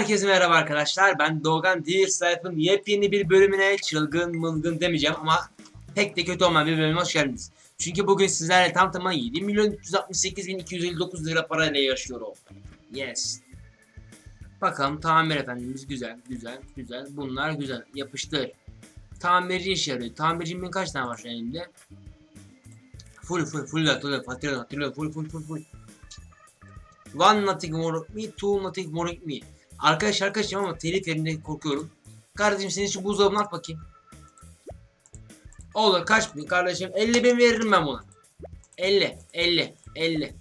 Herkese merhaba arkadaşlar. Ben Doğan Dears Life'ın yepyeni bir bölümüne çılgın mılgın demeyeceğim ama pek de kötü olmayan bir bölüme hoş geldiniz. Çünkü bugün sizlerle tam tamına 7 milyon 368 bin 259 lira parayla yaşıyorum. Yes. Bakalım tamir efendimiz güzel güzel güzel. Bunlar güzel. Yapıştır. Tamirci işe yarıyor. Tamircimin kaç tane var şu an elimde? Full full full hatırlıyorum hatırlıyorum hatırlıyorum full full full full. One nothing more me, two nothing more me. Arkadaş arkadaşım ama telif yerinde korkuyorum. Kardeşim senin şu buzdolabını at bakayım. Olur kaç bin kardeşim? 50 bin veririm ben buna. 50, 50, 50.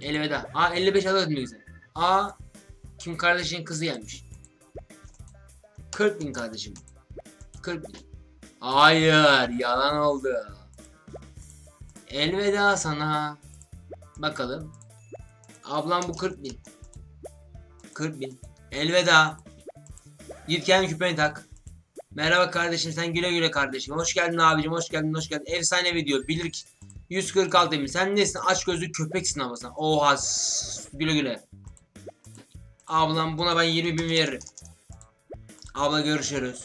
Elveda. Aa 55 alırız ne güzel. Aa kim kardeşin kızı gelmiş. 40 bin kardeşim. 40 bin. Hayır yalan oldu. Elveda sana. Bakalım. Ablam bu 40 bin. 40 bin. Elveda. Git kendi küpeni tak. Merhaba kardeşim sen güle güle kardeşim. Hoş geldin abicim hoş geldin hoş geldin. Efsane video bilir ki. 146 bin. Sen nesin? Aç gözlü köpeksin ama sen. Oha. Güle güle. Ablam buna ben 20 bin veririm. Abla görüşürüz.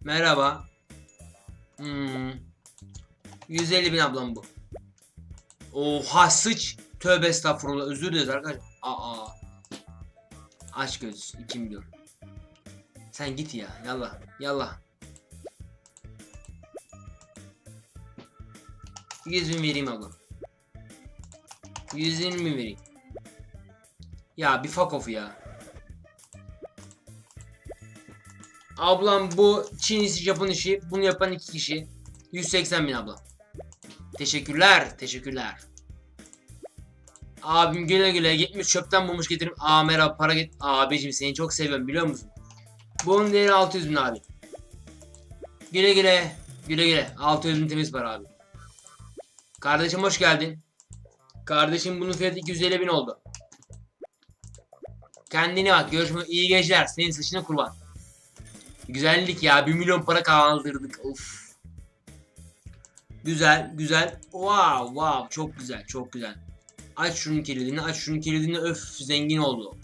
Merhaba. Hmm. 150 bin ablam bu. Oha sıç. Tövbe estağfurullah özür dileriz arkadaşlar. Aa. Aç göz 2 milyon. Sen git ya yallah yallah. 100 bin vereyim abla. 120 bin vereyim. Ya bir fuck off ya. Ablam bu Çin işi Japon işi bunu yapan iki kişi. 180 bin abla. Teşekkürler teşekkürler. Abim güle güle gitmiş çöpten bulmuş getirip Aa merhaba para git. Abicim seni çok seviyorum biliyor musun? Bunun değeri 600 bin abi. Güle güle. Güle güle. 600 bin temiz para abi. Kardeşim hoş geldin. Kardeşim bunun fiyatı 250 bin oldu. Kendine bak. Görüşme iyi geceler. Senin saçına kurban. Güzellik ya. 1 milyon para kaldırdık. Of. Güzel, güzel. Wow, wow. Çok güzel, çok güzel. Aç şunun kilidini, aç şunun kilidini. Öf, zengin olduk.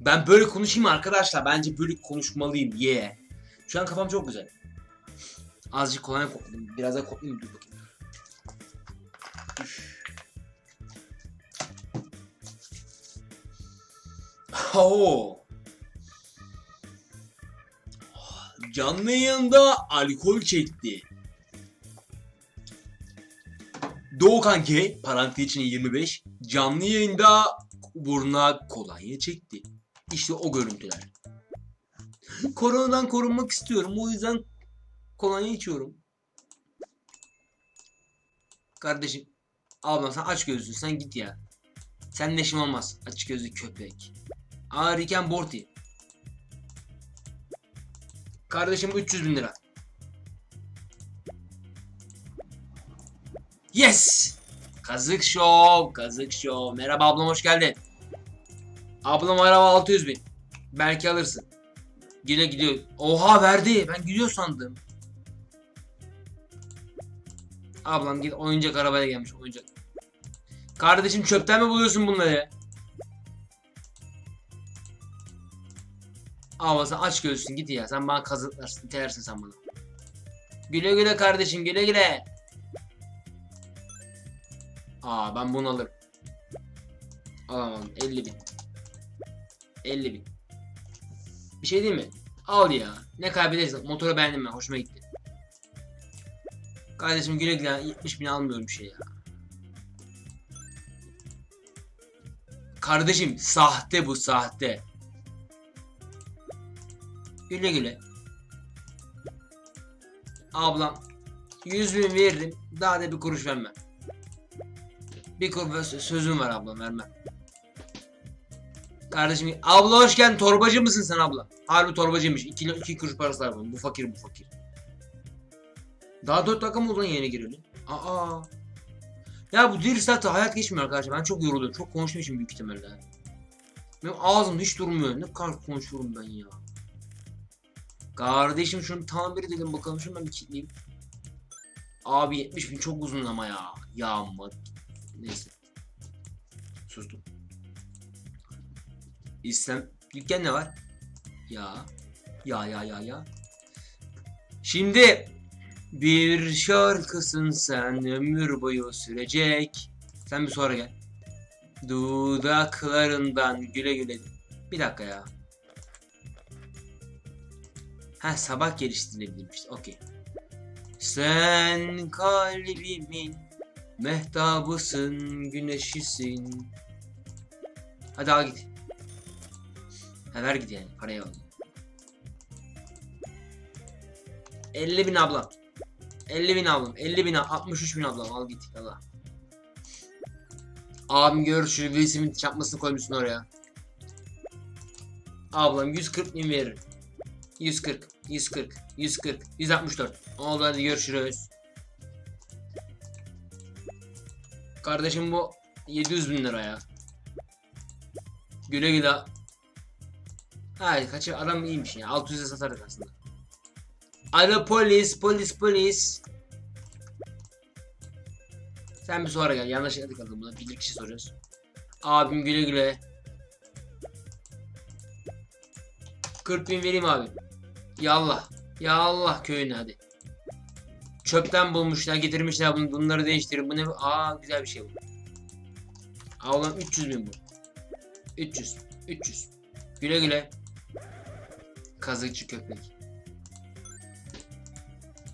Ben böyle konuşayım arkadaşlar. Bence böyle konuşmalıyım. Yeah. Şu an kafam çok güzel. Azıcık kolay kokladım. Biraz daha koklayayım. Dur bakayım. Üf. Oo. Canlı yayında alkol çekti. Doğukan K parantez içinde 25 canlı yayında burnuna kolonya çekti. İşte o görüntüler. Koronadan korunmak istiyorum. O yüzden kolonya içiyorum. Kardeşim. Ablam sen aç gözlü sen git ya. Sen neşim olmaz. Aç gözlü köpek. Aa Riken Morty. Kardeşim 300 bin lira. Yes! Kazık Show, Kazık Show. Merhaba ablam hoş geldin. Ablam araba 600 bin. Belki alırsın. Güle gidiyor. Oha verdi. Ben gidiyor sandım. Ablam git oyuncak arabaya gelmiş oyuncak. Kardeşim çöpten mi buluyorsun bunları? Sen aç gözsün git ya. Sen bana kazıklarsın. İtelersin sen bana. Güle güle kardeşim güle güle. Aa ben bunu alırım. Alamam 50 bin. 50 bin. Bir şey değil mi? Al ya. Ne kaybedersin? Motoru beğendim ben. Hoşuma gitti. Kardeşim güle güle 70 bin almıyorum bir şey ya. Kardeşim sahte bu sahte. Güle güle. Ablam 100 bin veririm. Daha da bir kuruş vermem. Bir kuruş sözüm var ablam vermem. Kardeşim abla hoş geldin. Torbacı mısın sen abla? Harbi torbacıymış. 2 kilo 2 kuruş parası var bunun. Bu fakir bu fakir. Daha 4 dakika mı oldu yeni gireli? Aa. Ya bu dil saati hayat geçmiyor arkadaşlar. Ben çok yoruluyorum. Çok konuştuğum büyük ihtimalle. Benim ağzım hiç durmuyor. Ne kadar konuşuyorum ben ya. Kardeşim şunu tamir edelim bakalım. Şunu ben bir kilitleyeyim. Abi 70 bin çok uzun ama ya. Ya. Neyse. Sustum. İslam dükkan ne var? Ya. Ya ya ya ya. Şimdi bir şarkısın sen ömür boyu sürecek. Sen bir sonra gel. Dudaklarından güle güle. Bir dakika ya. Ha sabah geliştirilebilir işte. Okey. Sen kalbimin mehtabısın, güneşisin. Hadi al git. Ha ver git yani. Parayı al. 50 bin ablam. 50 bin ablam. 50 bin ablam. 63 bin ablam. Al git. Yallah. Abim görüşür. Will Smith çarpmasını koymuşsun oraya. Ablam 140 bin veririm. 140, 140, 140, 164. Oldu hadi görüşürüz. Kardeşim bu 700 bin lira ya. Güle güle. Hayır kaçı adam iyiymiş ya. 600'e satarız aslında. Alo polis, polis, polis. Sen bir sonra gel. Yanlış yerde kaldım buna. Bir kişi soruyoruz. Abim güle güle. 40 bin vereyim abi. Yallah. Ya Allah köyüne hadi. Çöpten bulmuşlar getirmişler bunu, bunları değiştirin. Bu ne? Aa güzel bir şey bu. Avlan 300 bin bu. 300. 300. Güle güle. Kazıkçı köpek.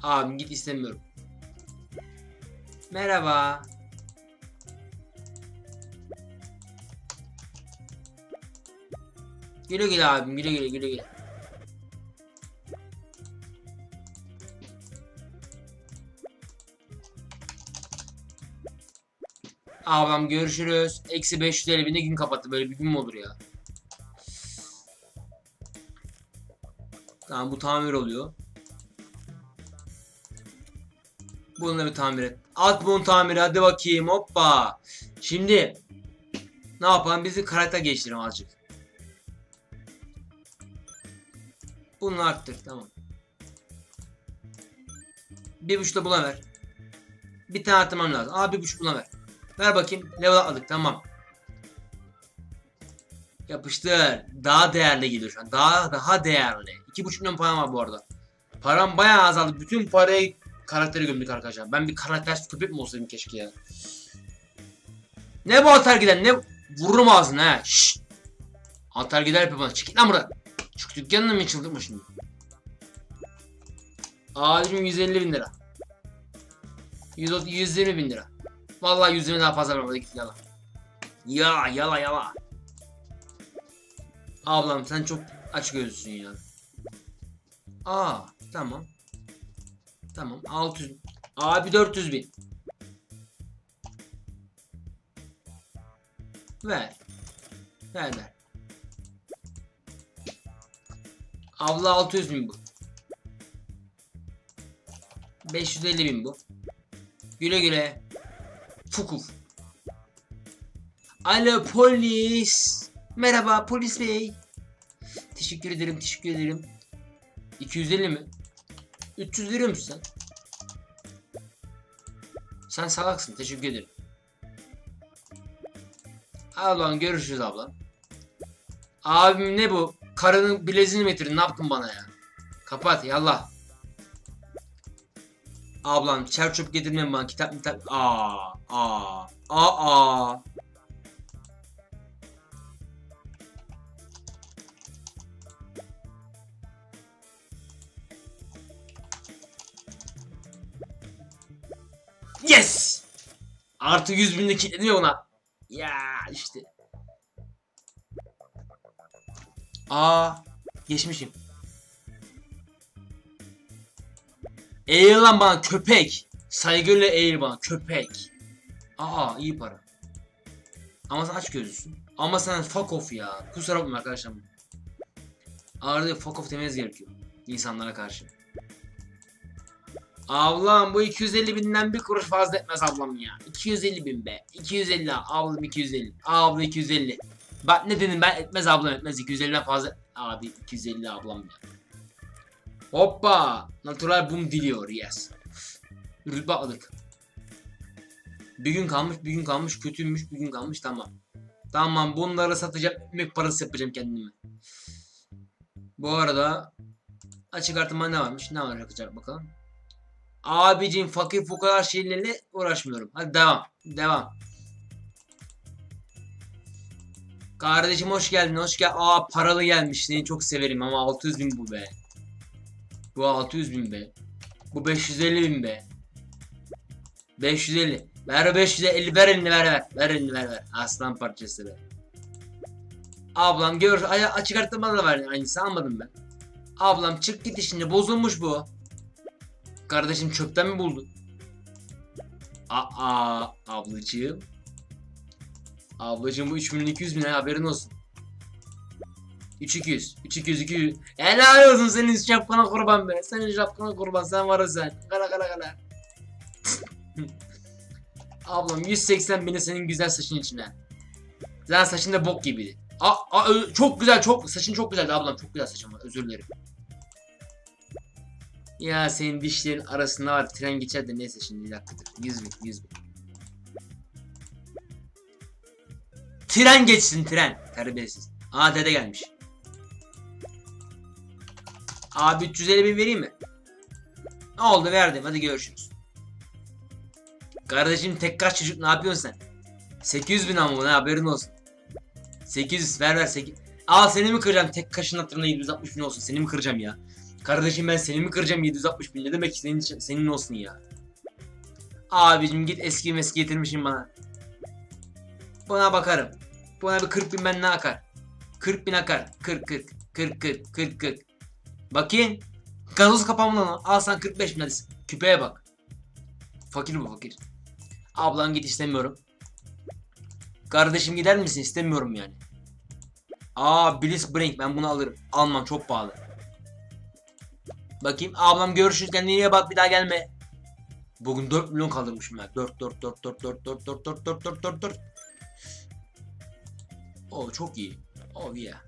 Abim git istemiyorum. Merhaba. Güle güle abim güle güle güle güle. Ablam görüşürüz. Eksi 550 binde gün kapattı. Böyle bir gün mü olur ya? Tamam bu tamir oluyor. Bunu da bir tamir et. At bunu tamir hadi bakayım hoppa. Şimdi ne yapalım bizi karakter geliştirelim azıcık. Bunu arttır tamam. Bir buçukta buna ver. Bir tane atmam lazım. Aa bir buçuk buna ver. Ver bakayım. Level atladık tamam. Yapıştır. Daha değerli gidiyor şu an. Daha daha değerli. 2,5 milyon param var bu arada. Param bayağı azaldı. Bütün parayı karaktere gömdük arkadaşlar. Ben bir karakter köpek mi olsaydım keşke ya. Ne bu atar giden ne vururum ağzına ha. Şşş. Atar gider yapıyor bana. Çık git lan buradan. Çık dükkanına mı çıldırma şimdi. Abicim 150 bin lira. 130, 120 bin lira. Vallahi 120 daha fazla vermedi git yala. Ya yala yala. Ablam sen çok aç gözlüsün ya. Aa tamam. Tamam 600. Abi 400 bin. Ver. Ver ver. Abla 600 bin bu. 550 bin bu. Güle güle. Fukuf. Alo polis. Merhaba polis bey. Teşekkür ederim teşekkür ederim. 250 mi? 300 veriyor musun sen? Sen salaksın teşekkür ederim. Ablam görüşürüz ablam. Abim ne bu? Karının bileziğini mi getirdin? Ne yaptın bana ya? Kapat yallah. Ablam çer çöp getirme bana kitap kitap. Aa, aa, aa, aa. Yes! Artı 100 binlik kilitledim ya ona. Ya işte. Aa, geçmişim. Eğil lan bana köpek. Saygıyla eğil bana köpek. Aa iyi para. Ama sen aç gözlüsün. Ama sen fuck off ya. Kusura bakma arkadaşlar. Arada fuck off demeniz gerekiyor. insanlara karşı. Ablam bu 250 binden bir kuruş fazla etmez ablam ya. 250 bin be. 250 ablam 250. Abla 250. Bak ne dedim ben etmez ablam etmez 250'den fazla. Abi 250 ablam ya. Hoppa. Natural boom diliyor yes. Rütbe atladık. Bir gün kalmış bir gün kalmış kötüymüş bir gün kalmış tamam. Tamam bunları satacağım. Ekmek parası yapacağım kendime. Bu arada açık artırma ne varmış? Ne var yapacak bakalım. Abicim fakir fukara şeylerle uğraşmıyorum. Hadi devam. Devam. Kardeşim hoş geldin. Hoş gel. Aa paralı gelmiş. Seni çok severim ama 600 bin bu be. Bu 600 bin be. Bu 550 bin be. 550. Ver 550 ver elini ver ver. Ver elini ver ver. Aslan parçası be. Ablam gör açık arttırma da var aynısı almadım ben. Ablam çık git işinde bozulmuş bu. Kardeşim çöpten mi buldun? Aa ablacığım. Ablacığım bu 3200 bin ha, haberin olsun. 3200, 3200, 200. Helal olsun senin şapkana kurban be. Senin şapkana kurban sen varın sen. Kara kara kara. Ablam 180 bini senin güzel saçın içine. Zaten saçın da bok gibiydi. Aa, aa, çok güzel çok saçın çok güzeldi ablam çok güzel saçın var özür dilerim. Ya senin dişlerin arasında var tren geçer de neyse şimdi bir dakika dur. 100 bin 100 bin. Tren geçsin tren. Terbiyesiz. Aa dede gelmiş. Abi 350 bin vereyim mi? Ne oldu verdim hadi görüşürüz. Kardeşim tek kaç çocuk ne yapıyorsun sen? 800 bin ama bu ne haberin olsun. 800 ver ver 8. Al seni mi kıracağım tek kaşın hatırına 760 bin olsun seni mi kıracağım ya? Kardeşim ben seni mi kıracağım 760 bin ne demek senin, senin olsun ya. Abicim git eski meski getirmişim bana. Buna bakarım. Buna bir 40 bin ben ne akar? 40 bin akar. 40 40 40 40 40 40. Bakayım. Gazoz kapağımı lan al sen 45 bin hadi. Küpeye bak. Fakir bu fakir. Ablan git istemiyorum. Kardeşim gider misin? İstemiyorum yani. Aa Bliss Brink ben bunu alırım. Almam çok pahalı. Bakayım ablam görüşürüz kendine bak bir daha gelme. Bugün 4 milyon kaldırmışım ya. 4 4 4 4 4 4 4 4 4 4 4 4. Oo çok iyi. Oh yeah.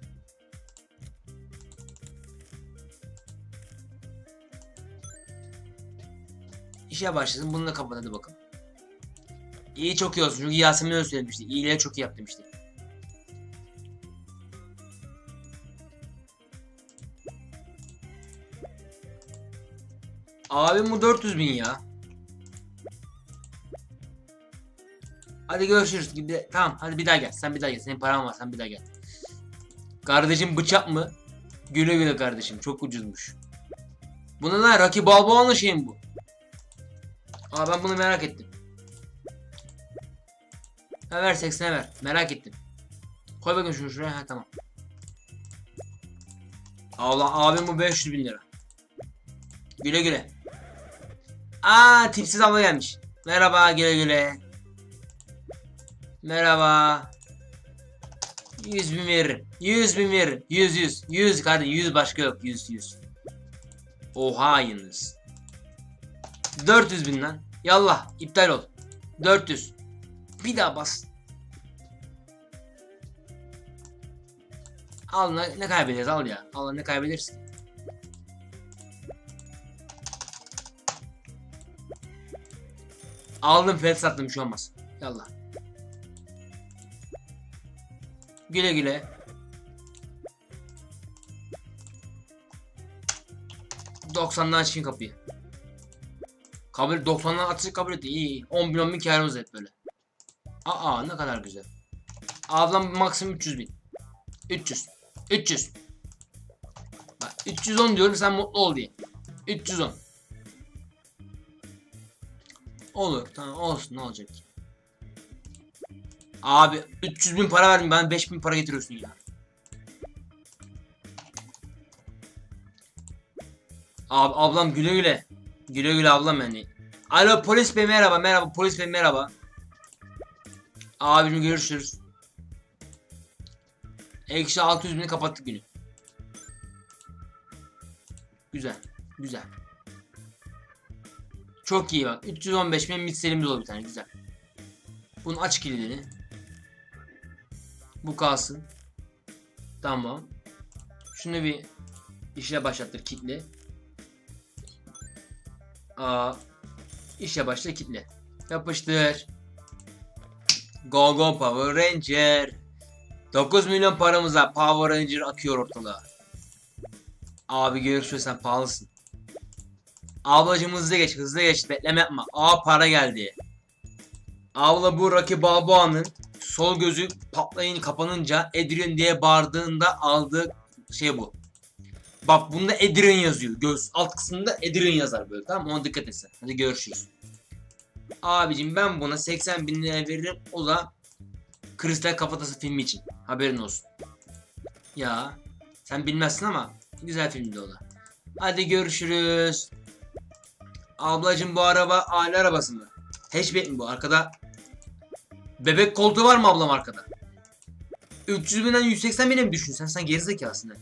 İşe başlasın bunu da kapat hadi bakalım. İyi çok iyi olsun çünkü Yasemin öyle söylemişti. İyiliğe çok iyi yap demişti. Abim bu 400 bin ya. Hadi görüşürüz. De- tamam hadi bir daha gel. Sen bir daha gel. Senin paran var sen bir daha gel. Kardeşim bıçak mı? Güle güle kardeşim. Çok ucuzmuş. Bu ne? Rocky Balboa'nın şeyi mi bu? Aa ben bunu merak ettim. Ha ver 80'e ver. Merak ettim. Koy bakayım şunu şuraya. Ha tamam. Allah abim bu 500 bin lira. Güle güle. Aa tipsiz abla gelmiş. Merhaba güle güle. Merhaba. 100 bin veririm. 100 bin veririm. 100 100. 100 kardeşim 100 başka yok. 100 100. Oha yalnız. 400 bin lan. Yallah iptal ol. 400. Bir daha bas. Al ne, ne kaybederiz al ya. Al ne kaybederiz ki. Aldım fel sattım bir şey olmaz. Yallah. Güle güle. ...90'dan açayım kapıyı. Kabul 90'dan açık kabul etti. İyi iyi. 10 bin 10 bin kârımız hep böyle. Aa ne kadar güzel. Ablam maksimum 300 bin. 300. 300. Bak 310 diyorum sen mutlu ol diye. 310. Olur tamam olsun ne olacak ki. Abi 300 bin para verdim ben 5 bin para getiriyorsun ya. Abi ablam güle güle. Güle güle ablam yani. Alo polis bey merhaba merhaba polis bey merhaba. Abicim görüşürüz. Eksi 600 bini kapattık günü. Güzel. Güzel. Çok iyi bak. 315 bin mitselimiz oldu bir tane güzel. Bunun aç kilidini. Bu kalsın. Tamam. Şunu bir işe başlattır kitle. Aa, işe başla kitle. Yapıştır. Go go Power Ranger. 9 milyon paramıza Power Ranger akıyor ortalığa. Abi görüşürüz sen pahalısın. Ablacım hızlı geç hızlı geç bekleme yapma. Aa para geldi. Abla bu Rocky Balboa'nın sol gözü patlayın kapanınca Adrian diye bağırdığında aldığı şey bu. Bak bunda Adrian yazıyor. Göz alt kısmında Adrian yazar böyle tamam mı? Ona dikkat etsin. Hadi görüşürüz. Abicim ben buna 80 bin lira veririm. O da Kristal Kafatası filmi için. Haberin olsun. Ya sen bilmezsin ama güzel filmdi o da. Hadi görüşürüz. Ablacım bu araba aile arabası mı? Hatchback mi bu? Arkada bebek koltuğu var mı ablam arkada? 300 binden 180 bine mi düşün sen? Sen gerizekalısın. ha.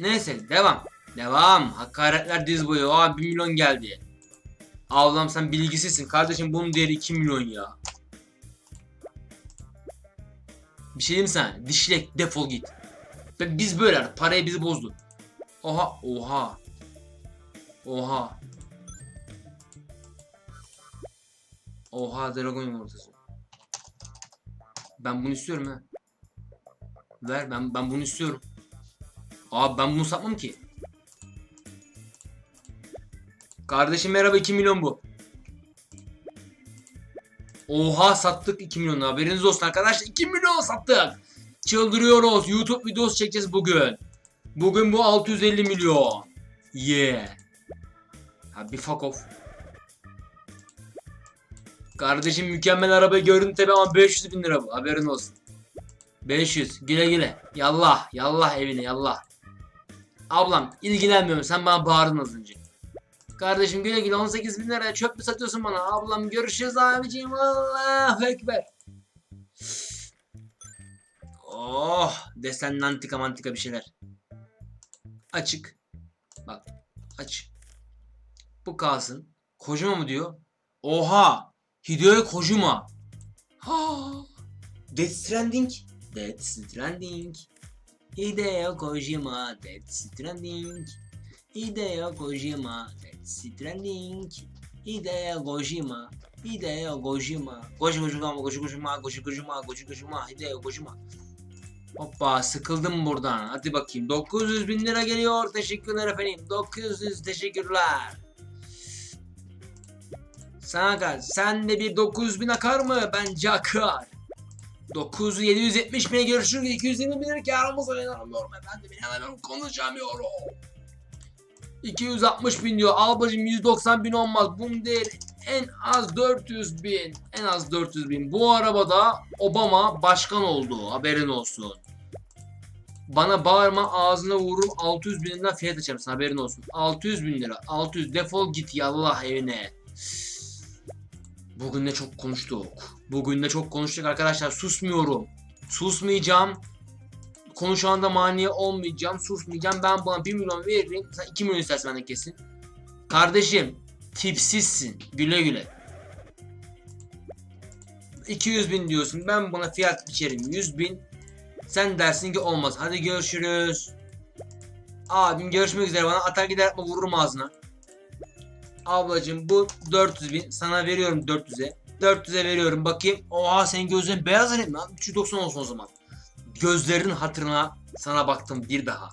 Neyse devam. Devam. Hakaretler diz boyu. Aa 1 milyon geldi. Ablam sen bilgisizsin. Kardeşim bunun değeri 2 milyon ya. Bir şey diyeyim sana? Dişlek defol git. Biz böyle. Parayı bizi bozdu. Oha oha. Oha. Oha dragon yumurtası. Ben bunu istiyorum ha. Ver ben ben bunu istiyorum. Abi ben bunu satmam ki. Kardeşim merhaba 2 milyon bu. Oha sattık 2 milyon haberiniz olsun arkadaşlar 2 milyon sattık. Çıldırıyoruz YouTube videosu çekeceğiz bugün. Bugün bu 650 milyon. Yeah. Ha bir fuck off. Kardeşim mükemmel arabayı gördün tabi ama 500 bin lira bu haberin olsun. 500 güle güle. Yallah yallah evine yallah. Ablam ilgilenmiyorum sen bana bağırdın az önce. Kardeşim güle güle 18 bin liraya çöp mü satıyorsun bana? Ablam görüşürüz abiciğim. Allahu Ekber. Oh desenli antika mantika bir şeyler. Açık. Bak aç. Bu kalsın. Kojima mı diyor? Oha! Hideo Kojima. Ha! Death Stranding. Death Stranding. Hideo Kojima. Death Stranding. Hideo Kojima. Death Stranding. Hideo Kojima. Hideo Kojima. Goji Kojima, Goji Kojima, Goji Kojima, Goji Kojima, Hideo Kojima. Hoppa sıkıldım buradan. Hadi bakayım. 900 bin lira geliyor. Teşekkürler efendim. 900 teşekkürler. Sana kal. Sen de bir 900 bin akar mı? Bence akar. 900 770 bine görüşürüz. 220 bin lira karımız var. İnanamıyorum efendim. İnanamıyorum. Konuşamıyorum. 260 bin diyor. Al bacım 190 bin olmaz. Bunun değeri en az 400 bin. En az 400 bin. Bu arabada Obama başkan oldu. Haberin olsun. Bana bağırma ağzına vururum 600 bin lira fiyat açarım haberin olsun. 600 bin lira. 600 defol git yallah evine. Bugün de çok konuştuk. Bugün de çok konuştuk arkadaşlar. Susmuyorum. Susmayacağım. Konuşanda mani olmayacağım. Susmayacağım. Ben buna 1 milyon veririm. Sen 2 milyon istersen benden kesin. Kardeşim tipsizsin. Güle güle. 200 bin diyorsun. Ben buna fiyat biçerim 100 bin. Sen dersin ki olmaz. Hadi görüşürüz. Abim görüşmek üzere bana atar gider atma vururum ağzına. Ablacım bu 400 bin sana veriyorum 400'e. 400'e veriyorum bakayım. Oha senin gözlerin beyaz mi? lan? 390 olsun o zaman. Gözlerin hatırına sana baktım bir daha.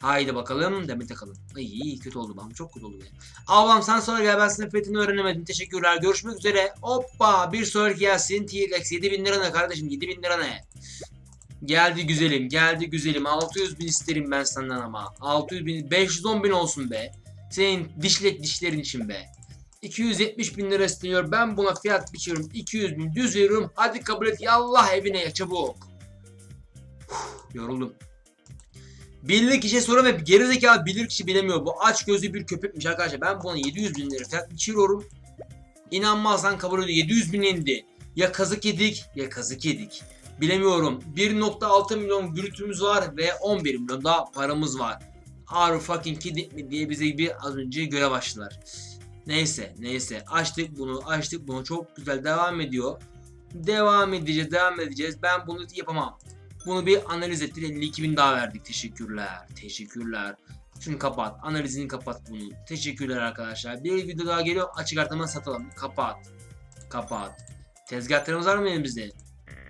Haydi bakalım Demet takalım. Ay iyi kötü oldu bana çok kötü oldu be. Ablam sen sonra gel ben senin fethini öğrenemedim. Teşekkürler görüşmek üzere. Hoppa bir sonraki gelsin. T-Rex 7000 lira ne kardeşim 7000 lira ne? Geldi güzelim geldi güzelim 600 bin isterim ben senden ama 600 bin 510 bin olsun be senin dişlek dişlerin için be. 270 bin lira istiyor ben buna fiyat biçiyorum. 200 bin düz veriyorum. Hadi kabul et. Yallah evine ya çabuk. Uf, yoruldum. Bilir kişiye sorum hep. Gerizekalı bilir kişi bilemiyor. Bu aç gözlü bir köpekmiş arkadaşlar. Ben buna 700 bin lira fiyat biçiyorum. İnanmazsan kabul ediyor 700 bin indi. Ya kazık yedik ya kazık yedik. Bilemiyorum. 1.6 milyon gürültümüz var ve 11 milyon daha paramız var. Are fucking kidding mi diye bize bir az önce görev açtılar. Neyse neyse açtık bunu açtık bunu çok güzel devam ediyor. Devam edeceğiz devam edeceğiz. Ben bunu yapamam. Bunu bir analiz ettir 52 bin daha verdik. Teşekkürler. Teşekkürler. Şunu kapat. Analizini kapat bunu. Teşekkürler arkadaşlar. Bir video daha geliyor. Açık artırma satalım. Kapat. Kapat. Tezgahlarımız var mı elimizde?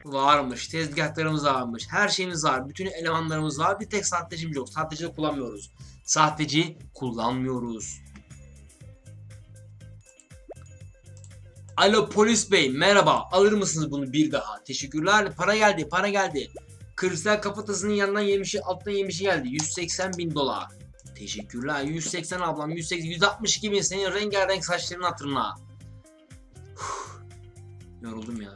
Varmış. Tezgahlarımız varmış. Her şeyimiz var. Bütün elemanlarımız var. Bir tek sahtecimiz yok. Sahteci de kullanmıyoruz. Sahteci kullanmıyoruz. Alo polis bey merhaba. Alır mısınız bunu bir daha? Teşekkürler. Para geldi para geldi. Kristal kafatasının yanından yemişi alttan yemişi geldi. 180 bin dolar. Teşekkürler. 180 ablam 180 162 bin senin rengarenk saçların hatırına. Huh. Yoruldum ya.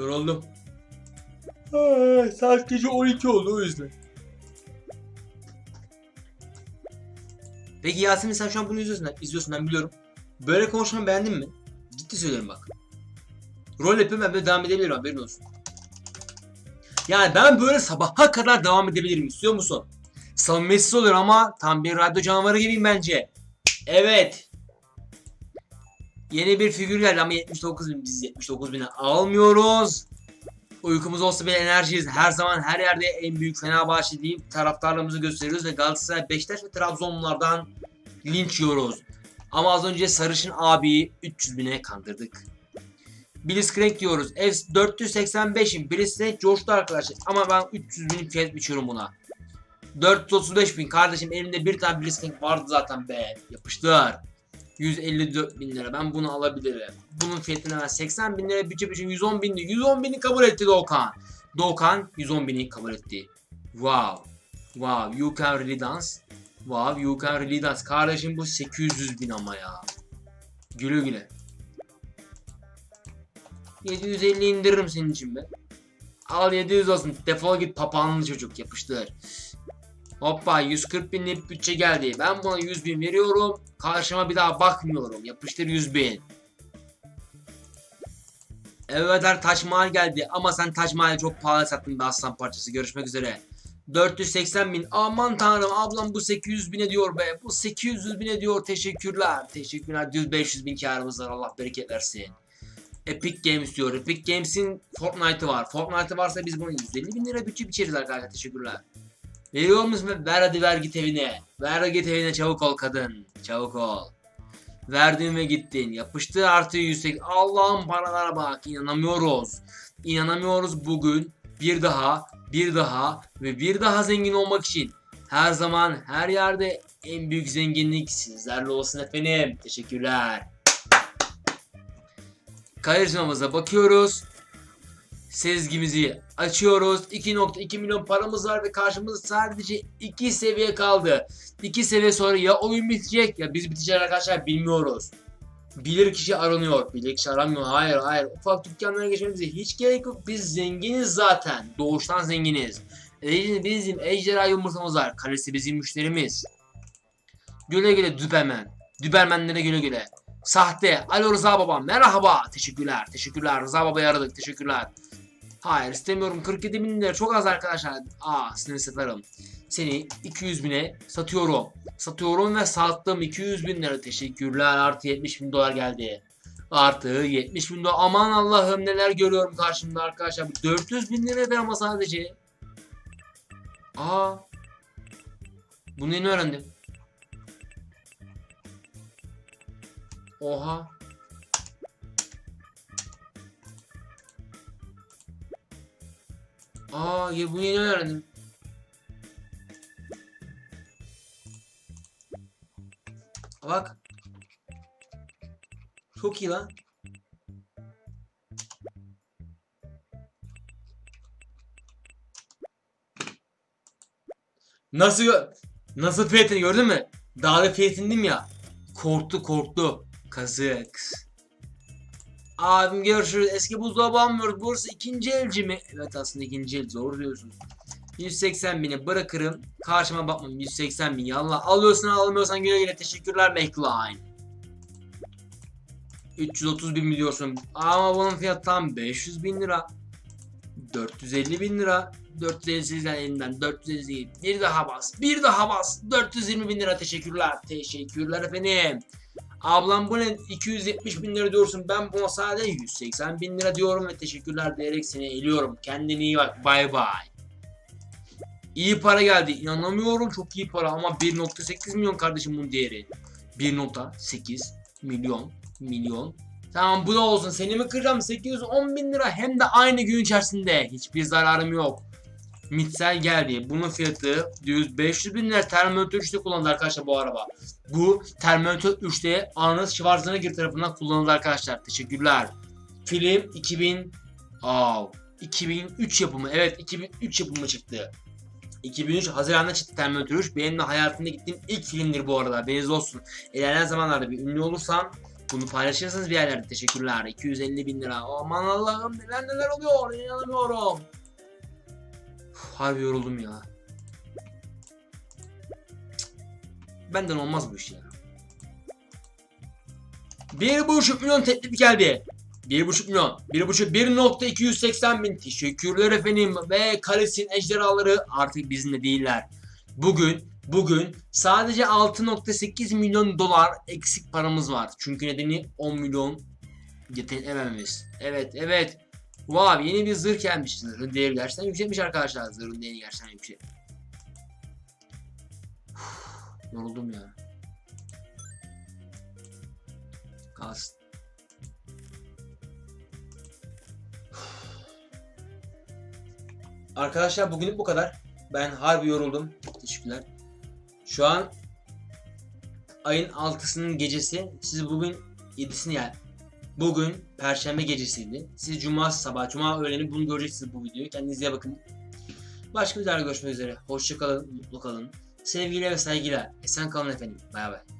Yoruldum. Ay, saat gece 12 oldu o yüzden. Peki Yasemin sen şu an bunu izliyorsun, izliyorsun ben biliyorum. Böyle konuşmanı beğendin mi? Ciddi söylüyorum bak. Rol yapıyorum ben böyle devam edebilirim haberin olsun. Yani ben böyle sabaha kadar devam edebilirim istiyor musun? Samimiyetsiz oluyor ama tam bir radyo canavarı gibiyim bence. Evet. Yeni bir figür geldi ama 79 bin biz 79 bine almıyoruz. Uykumuz olsa bile enerjiyiz. Her zaman her yerde en büyük Fenerbahçe deyip taraftarlarımızı gösteriyoruz ve Galatasaray, Beşiktaş ve Trabzonlulardan linç yiyoruz. Ama az önce Sarışın abiyi 300 bine kandırdık. Blitzcrank diyoruz. F 485'im. Blitzcrank coştu arkadaşlar. Ama ben 300 bin fiyat biçiyorum buna. 435 bin kardeşim elimde bir tane Blitzcrank vardı zaten be. Yapıştır. 154 bin lira. Ben bunu alabilirim. Bunun fiyatını ben 80 bin lira bütçe bütçe 110 bin 110 bini kabul etti Doğukan. Doğukan 110 bini kabul etti. Wow. Wow. You can really dance. Wow. You can really dance. Kardeşim bu 800 bin ama ya. Güle güle. 750 indiririm senin için be. Al 700 olsun. Defol git papağanlı çocuk. Yapıştır. Hoppa 140 binlik bütçe geldi. Ben buna 100 bin veriyorum. Karşıma bir daha bakmıyorum. Yapıştır 100 bin. Evet Taç Mahal geldi ama sen Taç Mahal'i çok pahalı sattın be aslan parçası. Görüşmek üzere. 480 bin. Aman tanrım ablam bu 800 bine diyor be. Bu 800 bine diyor. Teşekkürler. Teşekkürler. 500 bin karımız var. Allah bereket versin. Epic Games diyor. Epic Games'in Fortnite'ı var. Fortnite'ı varsa biz bunu 150 bin lira bütçe biçeriz arkadaşlar. Teşekkürler. Veriyor musun? Ver hadi ver git evine. Ver git evine çabuk ol kadın. Çabuk ol. Verdin ve gittin. Yapıştı artı yüksek. Allah'ım paralara bak. İnanamıyoruz. İnanamıyoruz bugün. Bir daha, bir daha ve bir daha zengin olmak için her zaman her yerde en büyük zenginlik sizlerle olsun efendim. Teşekkürler. Karizmamıza bakıyoruz. Sezgimizi açıyoruz. 2.2 milyon paramız var ve karşımızda sadece 2 seviye kaldı. 2 seviye sonra ya oyun bitecek ya biz bitecek arkadaşlar bilmiyoruz. Bilir kişi aranıyor. Bilir kişi aranmıyor. Hayır hayır. Ufak dükkanlara geçmemize hiç gerek yok. Biz zenginiz zaten. Doğuştan zenginiz. Bizim ejderha yumurtamız var. Kalesi bizim müşterimiz. Güle güle Dübermen. Dübermenlere güle güle. Sahte. Alo Rıza Baba. Merhaba. Teşekkürler. Teşekkürler. Rıza Baba'yı aradık. Teşekkürler. Hayır istemiyorum. 47 bin lira çok az arkadaşlar. Aa sinir satarım. Seni 200 bine satıyorum. Satıyorum ve sattım 200 bin lira. Teşekkürler. Artı 70 bin dolar geldi. Artı 70 bin dolar. Aman Allah'ım neler görüyorum karşımda arkadaşlar. 400 bin lira ama sadece. Aa. Bunu yeni öğrendim. Oha. Aa ya bunu yeni öğrendim. Bak. Çok iyi lan. Nasıl nasıl fiyatını gördün mü? Dağda fiyatindim ya. Korktu korktu. Kazık. Abim görüşürüz. Eski buzdolabı almıyoruz. Burası ikinci elci mi? Evet aslında ikinci el. Zor diyorsunuz. 180 bini bırakırım. Karşıma bakmam 180 bin. Yallah alıyorsan almıyorsan güle güle. Teşekkürler Backline. 330 bin mi diyorsun? Ama bunun fiyatı tam 500 bin lira. 450 bin lira. 450 elinden 450 bir daha bas bir daha bas 420 bin lira teşekkürler teşekkürler efendim Ablam bu ne 270 bin lira diyorsun ben buna sadece 180 bin lira diyorum ve teşekkürler diyerek seni eliyorum. Kendine iyi bak bay bay. İyi para geldi inanamıyorum çok iyi para ama 1.8 milyon kardeşim bunun değeri. 1.8 milyon milyon. Tamam bu da olsun. Seni mi kıracağım? 810 bin lira hem de aynı gün içerisinde. Hiçbir zararım yok. Mitsel geldi. Bunun fiyatı 100 500 bin lira Terminator 3'te kullanıldı arkadaşlar bu araba. Bu Terminator 3'te Arnold Schwarzenegger tarafından kullanıldı arkadaşlar. Teşekkürler. Film 2000 Aa, 2003 yapımı. Evet 2003 yapımı çıktı. 2003 Haziran'da çıktı Terminator 3. Benim de hayatımda gittiğim ilk filmdir bu arada. Haberiniz olsun. İlerleyen zamanlarda bir ünlü olursam bunu paylaşırsınız bir yerlerde. Teşekkürler. 250 bin lira. Aman Allah'ım neler neler oluyor. İnanamıyorum. Uf, harbi yoruldum ya. Benden olmaz bu iş ya. Bir buçuk milyon teklif geldi. Bir buçuk milyon. Bir buçuk. 1.280 bin. Teşekkürler efendim. Ve Kalesin ejderhaları artık bizimle değiller. Bugün Bugün sadece 6.8 milyon dolar eksik paramız var. Çünkü nedeni 10 milyon yetenemememiz. Evet evet. Wow yeni bir zırh gelmiş. Zırhın değeri gerçekten yüksekmiş arkadaşlar. Zırhın değeri gerçekten yüksek. Yoruldum ya. Kalsın. Arkadaşlar bugünlük bu kadar. Ben harbi yoruldum. Teşekkürler. Şu an ayın 6'sının gecesi. Siz bugün 7'sini yani. Bugün perşembe gecesiydi. Siz cuma sabah, cuma öğleni bunu göreceksiniz bu videoyu. Kendinize bakın. Başka bir daha görüşmek üzere. Hoşça kalın, mutlu kalın. Sevgiyle ve saygıyla. Esen kalın efendim. Bay bay.